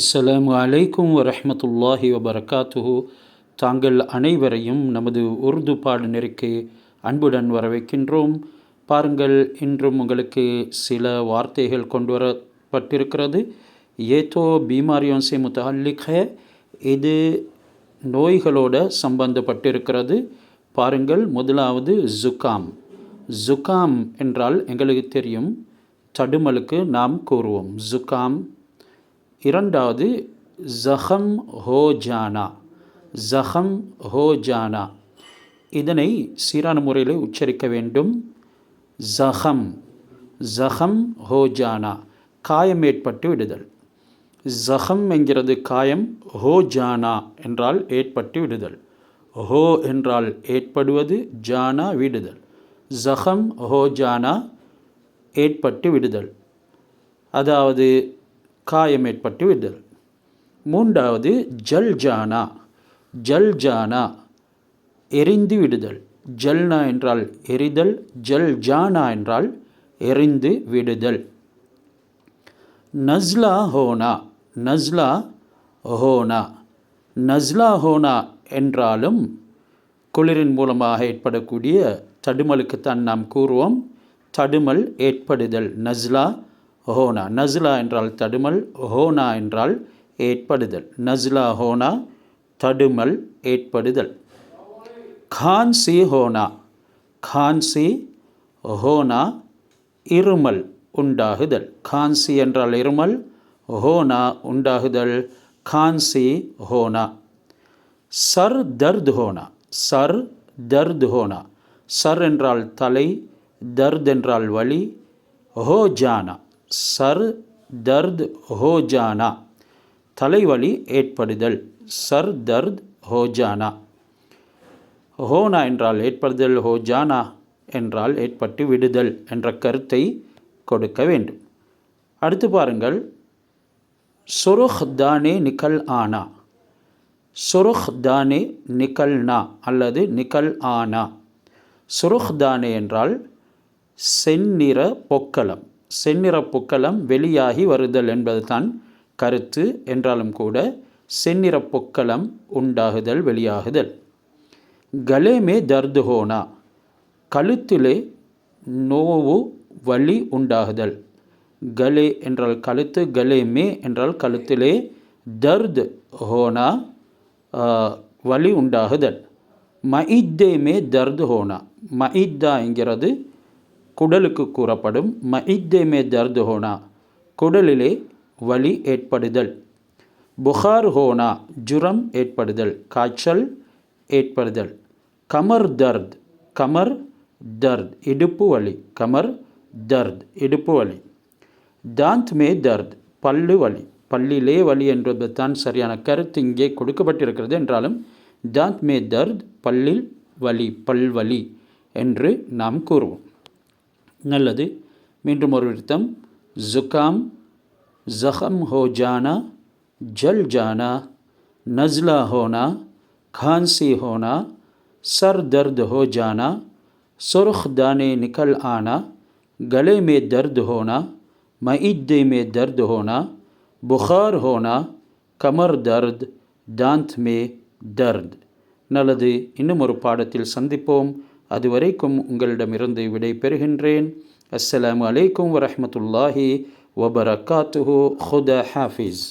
அஸ்ஸலாமு அலைக்கும் வரமத்துல்லாஹி வபரகாத்துஹு. தாங்கள் அனைவரையும் நமது உருது பாடநெறிக்கு அன்புடன் வரவேற்கின்றோம். பாருங்கள் இன்றும் உங்களுக்கு சில வார்த்தைகள் கொண்டு வரப்பட்டிருக்கிறது. ஏதோ பீமாரியோன் சே முத்தல்லிக் ஹே இது நோய்களோட சம்பந்தப்பட்டிருக்கிறது. பாருங்கள் முதலாவது ஜுகாம். ஜுகாம் என்றால் எங்களுக்கு தெரியும். தடுமலுக்கு நாம் கூறுவோம். ஜுகாம் இரண்டாவது ஜஹம் ஹோ ஜானா ஜஹம் ஹோ ஜானா இதனை சீரான முறையில் உச்சரிக்க வேண்டும். ஜஹம் ஜஹம் ஹோ ஜானா காயம் ஏற்பட்டு விடுதல். ஜஹம் என்கிறது காயம் ஹோ ஜானா என்றால் ஏற்பட்டு விடுதல். ஹோ என்றால் ஏற்படுவது ஜானா விடுதல். ஜஹம் ஹோ ஜானா ஏற்பட்டு விடுதல். அதாவது காயம் ஏற்பட்டு விடுதல். மூன்றாவது ஜல் ஜானா ஜல் ஜானா எரிந்து விடுதல். ஜல்னா என்றால் எரிதல் ஜல் ஜானா என்றால் எரிந்து விடுதல். நஸ்லா ஹோனா. நஸ்லா ஹோனா. நஸ்லா ஹோனா என்றாலும் குளிரின் மூலமாக ஏற்படக்கூடிய தடுமலுக்குத்தான் நாம் கூறுவோம். தடுமல் ஏற்படுதல். நஸ்லா ஹோனா நஸ்லா என்றால் தடுமல் ஹோனா என்றால் ஏற்படுதல். நஸ்லா ஹோனா தடுமல் ஏற்படுதல். கான்சி ஹோனா. கான்சி ஹோனா இருமல் உண்டாகுதல். கான்சி என்றால் இருமல் ஹோனா உண்டாகுதல். கான்சி ஹோனா. சர் தர்த் ஹோனா. சர் தர்த் ஹோனா. சர் என்றால் தலை தர்த் என்றால் வலி ஹோ ஜானா. சர் தர்த் ஹோஜானா. தலைவலி ஏற்படுதல். சர் தர்த் ஹோஜானா. ஹோனா என்றால் ஏற்படுதல் ஹோஜானா என்றால் ஏற்பட்டு விடுதல் என்ற கருத்தை கொடுக்க வேண்டும். அடுத்து பாருங்கள். சொருஹ் தானே நிக்கல் ஆனா. சொருஹ் தானே நிக்கல்னா அல்லது நிக்கல் ஆனா. சுருஹ் தானே என்றால் செந்நிற பொக்கலம். செந்நிற பொக்கலம் வெளியாகி வருதல் என்பது தான் கருத்து என்றாலும் கூட செந்நிற பொக்கலம் உண்டாகுதல் வெளியாகுதல். கலேமே தர்து ஹோனா கழுத்திலே நோவு வலி உண்டாகுதல். கலே என்றால் கழுத்து கலேமே என்றால் கழுத்திலே தர்த் ஹோனா வலி உண்டாகுதல். மஇத்தேமே தர்து ஹோனா மஇத்தா என்கிறது குடலுக்கு கூறப்படும் மஇத்தேமே தர்து ஹோனா குடலிலே வலி ஏற்படுதல். புகார் ஹோனா ஜுரம் ஏற்படுதல். காய்ச்சல் ஏற்படுதல். கமர் தர்த் கமர் தர்த் இடுப்பு வலி. கமர் தர்த் இடுப்பு வலி. தாந்த் மே தர்த் பல்லு வலி. பல்லிலே வலி என்பது தான் சரியான கருத்து இங்கே கொடுக்கப்பட்டிருக்கிறது என்றாலும் தாந்த் மே தர்த் பல்லில் வலி பல்வலி என்று நாம் கூறுவோம். நல்லது மீண்டும் ஒரு விருத்தம் ஜுகாம் ஜஹம் ஹோ ஜானா ஜல் ஜானா நஸ்லா ஹோனா खांसी होना सर दर्द हो जाना सुर्ख दाने निकल आना गले में दर्द होना मईदे में दर्द होना बुखार होना கமர் தர்த் தாந்த் மே தர்த் நல்லது இன்னும் ஒரு பாடத்தில் சந்திப்போம் அதுவரைக்கும் உங்களிடமிருந்து விடை பெறுகின்றேன் அஸ்ஸலாமு அலைக்கும் வரஹமத்துல்லாஹி வபரகாத்துஹு ஹுத ஹாஃபிஸ்